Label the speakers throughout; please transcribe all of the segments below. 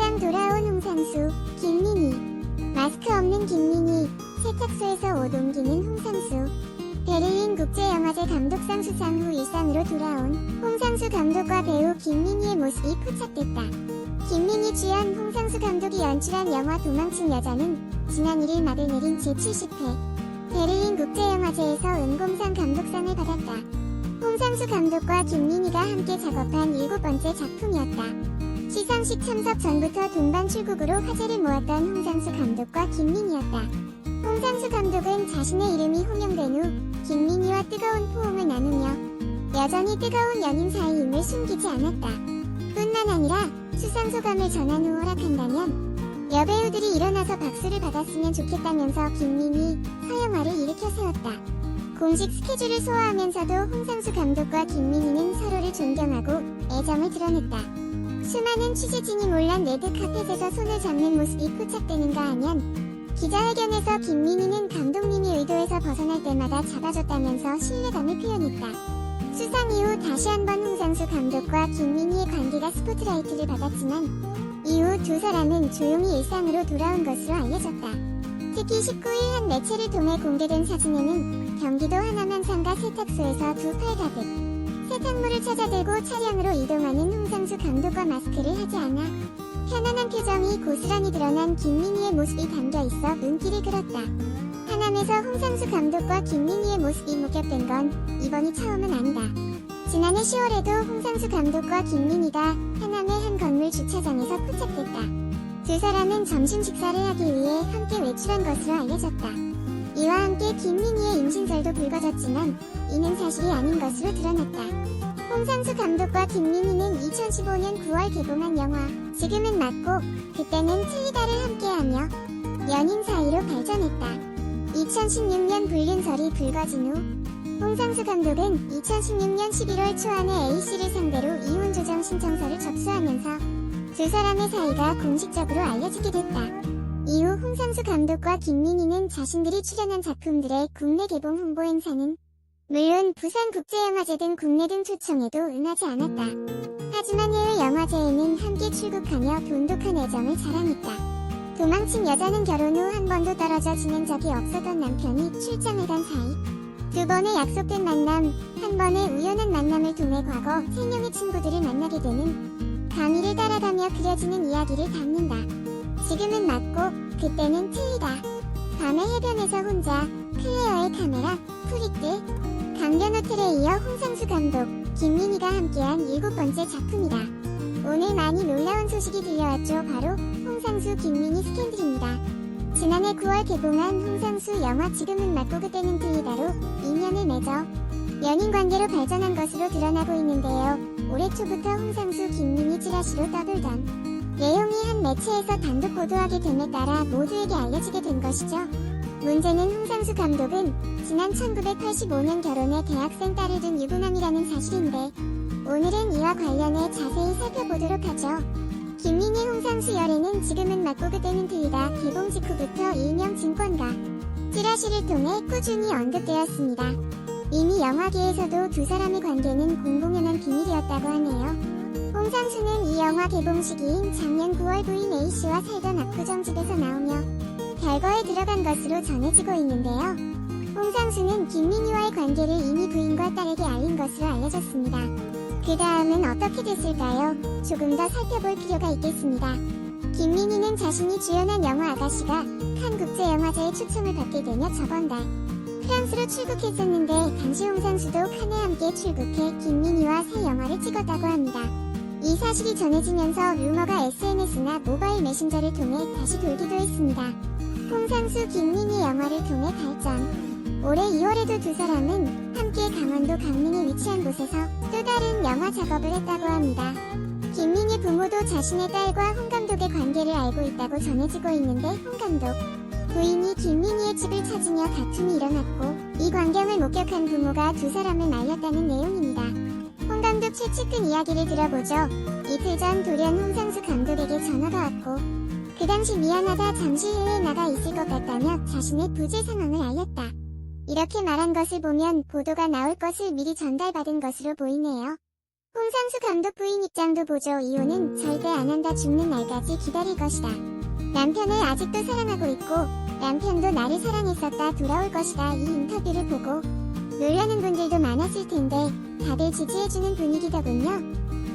Speaker 1: 일상 돌아온 홍상수, 김민희. 마스크 없는 김민희, 세탁소에서 옷 옮기는 홍상수. 베를린 국제영화제 감독상 수상 후 일상으로 돌아온 홍상수 감독과 배우 김민희의 모습이 포착됐다. 김민희 주연 홍상수 감독이 연출한 영화 도망친 여자는 지난 1일 막을 내린 제70회 베를린 국제영화제에서 은공상 감독상을 받았다. 홍상수 감독과 김민희가 함께 작업한 일곱 번째 작품이었다. 시상식 참석 전부터 동반 출국으로 화제를 모았던 홍상수 감독과 김민희였다. 홍상수 감독은 자신의 이름이 호명된 후 김민희와 뜨거운 포옹을 나누며 여전히 뜨거운 연인 사이임을 숨기지 않았다. 뿐만 아니라 수상 소감을 전한 후 허락한다면 여배우들이 일어나서 박수를 받았으면 좋겠다면서 김민희, 서영화를 일으켜 세웠다. 공식 스케줄을 소화하면서도 홍상수 감독과 김민희는 서로를 존경하고 애정을 드러냈다. 수많은 취재진이 몰란 레드카펫에서 손을 잡는 모습이 포착되는가 하면 기자회견에서 김민희는 감독님이 의도에서 벗어날 때마다 잡아줬다면서 신뢰감을 표현했다. 수상 이후 다시 한번 홍상수 감독과 김민희의 관계가 스포트라이트를 받았지만 이후 두 사람은 조용히 일상으로 돌아온 것으로 알려졌다. 특히 19일 한 매체를 통해 공개된 사진에는 경기도 하남 한산가 세탁소에서 두 팔 가득 세탁물을 찾아들고 차량으로 이동하는 홍상수 감독과 마스크를 하지 않아 편안한 표정이 고스란히 드러난 김민희의 모습이 담겨 있어 눈길을 끌었다. 하남에서 홍상수 감독과 김민희의 모습이 목격된 건 이번이 처음은 아니다. 지난해 10월에도 홍상수 감독과 김민희가 하남의 한 건물 주차장에서 포착됐다. 두 사람은 점심 식사를 하기 위해 함께 외출한 것으로 알려졌다. 이와 함께 김민희의 임신설도 불거졌지만 이는 사실이 아닌 것으로 드러났다. 홍상수 감독과 김민희는 2015년 9월 개봉한 영화 지금은 맞고 그때는 틀리다를 함께하며 연인 사이로 발전했다. 2016년 불륜설이 불거진 후 홍상수 감독은 2016년 11월 초안에 A씨를 상대로 이혼 조정 신청서를 접수하면서 두 사람의 사이가 공식적으로 알려지게 됐다. 홍상수 감독과 김민희는 자신들이 출연한 작품들의 국내 개봉 홍보 행사는 물론 부산국제영화제 등 국내 등 초청에도 응하지 않았다. 하지만 해외 영화제에는 함께 출국하며 돈독한 애정을 자랑했다. 도망친 여자는 결혼 후 한 번도 떨어져 지낸 적이 없었던 남편이 출장을 간 사이 두 번의 약속된 만남, 한 번의 우연한 만남을 통해 과거 세 명의 친구들을 만나게 되는 강의를 따라가며 그려지는 이야기를 담는다. 지금은 맞고 그때는 틀리다. 밤의 해변에서 혼자 클레어의 카메라, 프리트, 강변 호텔에 이어 홍상수 감독, 김민희가 함께한 일곱 번째 작품이다. 오늘 많이 놀라운 소식이 들려왔죠. 바로 홍상수 김민희 스캔들입니다. 지난해 9월 개봉한 홍상수 영화 지금은 맞고 그때는 틀리다로 인연을 맺어 연인 관계로 발전한 것으로 드러나고 있는데요. 올해 초부터 홍상수 김민희 찌라시로 떠돌던 내용이 한 매체에서 단독 보도하게 됨에 따라 모두에게 알려지게 된 것이죠. 문제는 홍상수 감독은 지난 1985년 결혼해 대학생 딸을 둔 유부남이라는 사실인데 오늘은 이와 관련해 자세히 살펴보도록 하죠. 김민희 홍상수 열애는 지금은 맞고 그때는 틀리다 개봉 직후부터 일명 증권가 찌라시를 통해 꾸준히 언급되었습니다. 이미 영화계에서도 두 사람의 관계는 공공연한 비밀이었다고 하네요. 홍상수는 이 영화 개봉 시기인 작년 9월 부인 A씨와 살던 압구정 집에서 나오며 별거에 들어간 것으로 전해지고 있는데요. 홍상수는 김민희와의 관계를 이미 부인과 딸에게 알린 것으로 알려졌습니다. 그 다음은 어떻게 됐을까요? 조금 더 살펴볼 필요가 있겠습니다. 김민희는 자신이 주연한 영화 아가씨가 칸 국제영화제에 초청을 받게 되며 저번 달 프랑스로 출국했었는데 당시 홍상수도 칸에 함께 출국해 김민희와 새 영화를 찍었다고 합니다. 이 사실이 전해지면서 루머가 SNS나 모바일 메신저를 통해 다시 돌기도 했습니다. 홍상수 김민희 영화를 통해 발전. 올해 2월에도 두 사람은 함께 강원도 강릉에 위치한 곳에서 또 다른 영화 작업을 했다고 합니다. 김민희 부모도 자신의 딸과 홍 감독의 관계를 알고 있다고 전해지고 있는데 홍 감독 부인이 김민희의 집을 찾으며 다툼이 일어났고 이 광경을 목격한 부모가 두 사람을 말렸다는 내용입니다. 최측근 이야기를 들어보죠. 이틀 전 돌연 홍상수 감독에게 전화가 왔고 그 당시 미안하다 잠시 해외에 나가 있을 것 같다며 자신의 부재 상황을 알렸다. 이렇게 말한 것을 보면 보도가 나올 것을 미리 전달받은 것으로 보이네요. 홍상수 감독 부인 입장도 보죠. 이혼은 절대 안 한다 죽는 날까지 기다릴 것이다. 남편을 아직도 사랑하고 있고 남편도 나를 사랑했었다 돌아올 것이다. 이 인터뷰를 보고 놀라는 분들도 많았을 텐데 다들 지지해주는 분위기더군요.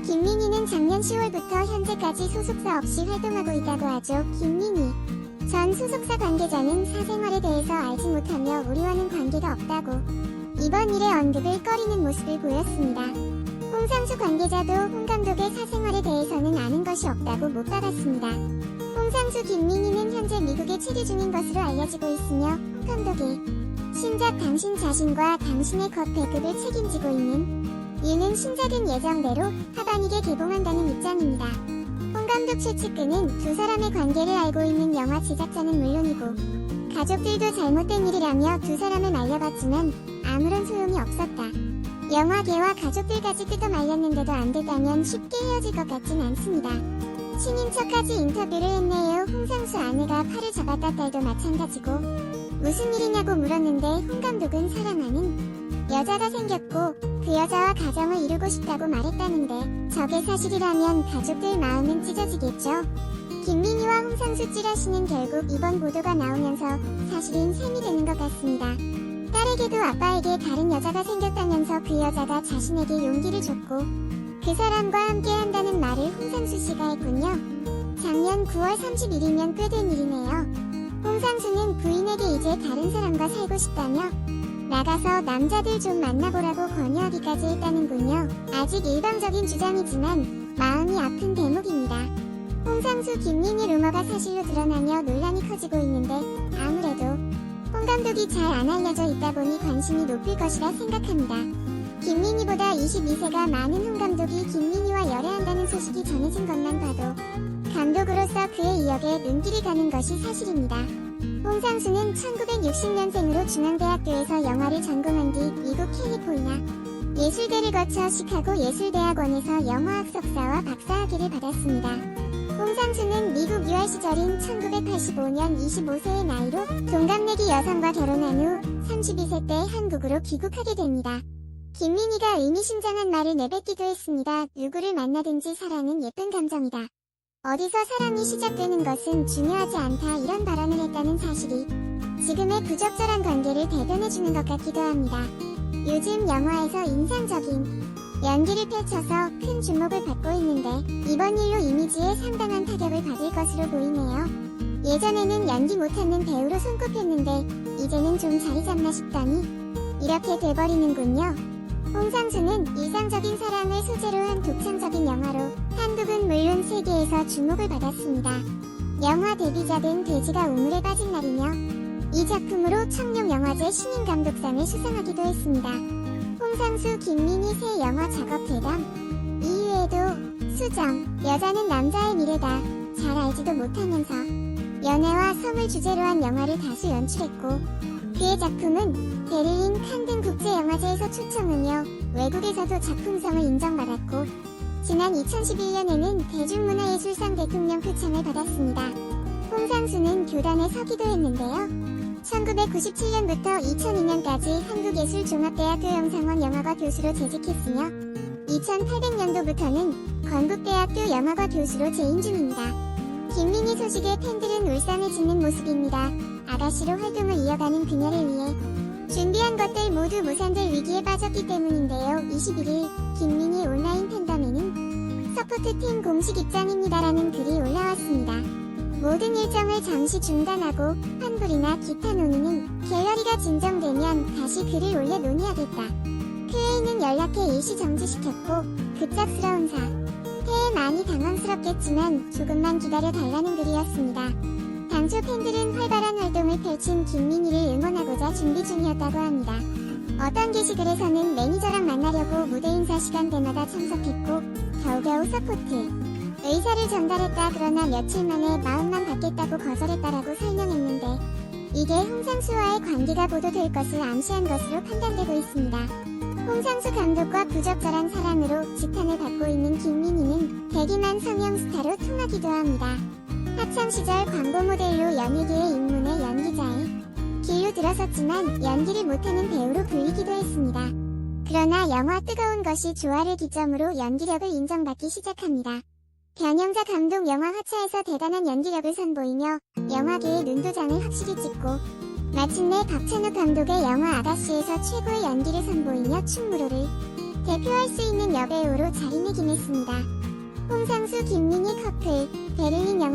Speaker 1: 김민희는 작년 10월부터 현재까지 소속사 없이 활동하고 있다고 하죠. 김민희 전 소속사 관계자는 사생활에 대해서 알지 못하며 우리와는 관계가 없다고 이번 일에 언급을 꺼리는 모습을 보였습니다. 홍상수 관계자도 홍 감독의 사생활에 대해서는 아는 것이 없다고 못 받았습니다. 홍상수 김민희는 현재 미국에 체류 중인 것으로 알려지고 있으며 홍 감독의 신작 당신 자신과 당신의 컷 배급을 책임지고 있는 이는 신작은 예정대로 하반기에 개봉한다는 입장입니다. 홍 감독 최측근은 두 사람의 관계를 알고 있는 영화 제작자는 물론이고 가족들도 잘못된 일이라며 두 사람을 말려봤지만 아무런 소용이 없었다. 영화계와 가족들까지 뜯어 말렸는데도 안 됐다면 쉽게 헤어질 것 같진 않습니다. 친인척까지 인터뷰를 했네요. 홍상수 아내가 팔을 잡았다 딸도 마찬가지고 무슨 일이냐고 물었는데 홍 감독은 사랑하는 여자가 생겼고 그 여자와 가정을 이루고 싶다고 말했다는데 저게 사실이라면 가족들 마음은 찢어지겠죠. 김민희와 홍상수 찌라시는 결국 이번 보도가 나오면서 사실은 셈이 되는 것 같습니다. 딸에게도 아빠에게 다른 여자가 생겼다면서 그 여자가 자신에게 용기를 줬고 그 사람과 함께 한다는 말을 홍상수 씨가 했군요. 작년 9월 31일이면 꽤 된 일이네요. 홍상수는 부인에게 이제 다른 사람과 살고 싶다며 나가서 남자들 좀 만나보라고 권유하기까지 했다는군요. 아직 일방적인 주장이지만 마음이 아픈 대목입니다. 홍상수 김민희 루머가 사실로 드러나며 논란이 커지고 있는데 아무래도 홍 감독이 잘 안 알려져 있다 보니 관심이 높을 것이라 생각합니다. 김민희보다 22세가 많은 홍 감독이 김민희와 열애한다는 소식이 전해진 것만 봐도 감독으로서 그의 이역에 눈길이 가는 것이 사실입니다. 홍상수는 1960년생으로 중앙대학교에서 영화를 전공한 뒤 미국 캘리포니아 예술대를 거쳐 시카고 예술대학원에서 영화학 석사와 박사학위를 받았습니다. 홍상수는 미국 유학 시절인 1985년 25세의 나이로 동갑내기 여성과 결혼한 후 32세 때 한국으로 귀국하게 됩니다. 김민희가 의미심장한 말을 내뱉기도 했습니다. 누구를 만나든지 사랑은 예쁜 감정이다. 어디서 사랑이 시작되는 것은 중요하지 않다 이런 발언을 했다는 사실이 지금의 부적절한 관계를 대변해주는 것 같기도 합니다. 요즘 영화에서 인상적인 연기를 펼쳐서 큰 주목을 받고 있는데 이번 일로 이미지에 상당한 타격을 받을 것으로 보이네요. 예전에는 연기 못하는 배우로 손꼽혔는데 이제는 좀 자리 잡나 싶다니 이렇게 돼버리는군요. 홍상수는 이상적인 사랑을 소재로 한 독창적인 영화로 한국은 물론 세계에서 주목을 받았습니다. 영화 데뷔작은 돼지가 우물에 빠진 날이며 이 작품으로 청룡 영화제 신인 감독상을 수상하기도 했습니다. 홍상수 김민희 새 영화 작업 대담 이외에도 수정 여자는 남자의 미래다 잘 알지도 못하면서 연애와 성을 주제로 한 영화를 다수 연출했고 그의 작품은 베를린 칸 등 국제영화제에서 초청하며 외국에서도 작품성을 인정받았고 지난 2011년에는 대중문화예술상 대통령 표창을 받았습니다. 홍상수는 교단에 서기도 했는데요. 1997년부터 2002년까지 한국예술종합대학 교 영상원 영화과 교수로 재직했으며 2800년도부터는 건국대학교 영화과 교수로 재임 중입니다. 김민희 소식에 팬들은 울상을 짓는 모습입니다. 아가씨로 활동을 이어가는 그녀를 위해 준비한 것들 모두 무산될 위기에 빠졌기 때문인데요. 21일 김민희 온라인 팬 서포트팀 공식 입장입니다라는 글이 올라왔습니다. 모든 일정을 잠시 중단하고 환불이나 기타 논의는 갤러리가 진정되면 다시 글을 올려 논의하겠다. 큐에이는 연락해 일시 정지시켰고 급작스러운 사. 폐에 많이 당황스럽겠지만 조금만 기다려 달라는 글이었습니다. 당초 팬들은 활발한 활동을 펼친 김민희를 응원하고자 준비 중이었다고 합니다. 어떤 게시글에서는 매니저랑 만나려고 무대 인사 시간대마다 참석했고 겨우겨우 서포트 의사를 전달했다 그러나 며칠 만에 마음만 받겠다고 거절했다라고 설명했는데 이게 홍상수와의 관계가 보도될 것을 암시한 것으로 판단되고 있습니다. 홍상수 감독과 부적절한 사랑으로 지탄을 받고 있는 김민희는 대기만 성형 스타로 통하기도 합니다. 학창 시절 광고 모델로 연예계에 입문해 연기자의 길로 들어서 나섰지만 연기를 못하는 배우로 불리기도 했습니다. 그러나 영화 뜨거운 것이 조화를 기점으로 연기력을 인정받기 시작합니다. 변영자 감독 영화 화차에서 대단한 연기력을 선보이며 영화계의 눈도장을 확실히 찍고 마침내 박찬욱 감독의 영화 아가씨에서 최고의 연기를 선보이며 충무로를 대표할 수 있는 여배우로 자리매김했습니다. 홍상수 김민희 커플 베를린 영화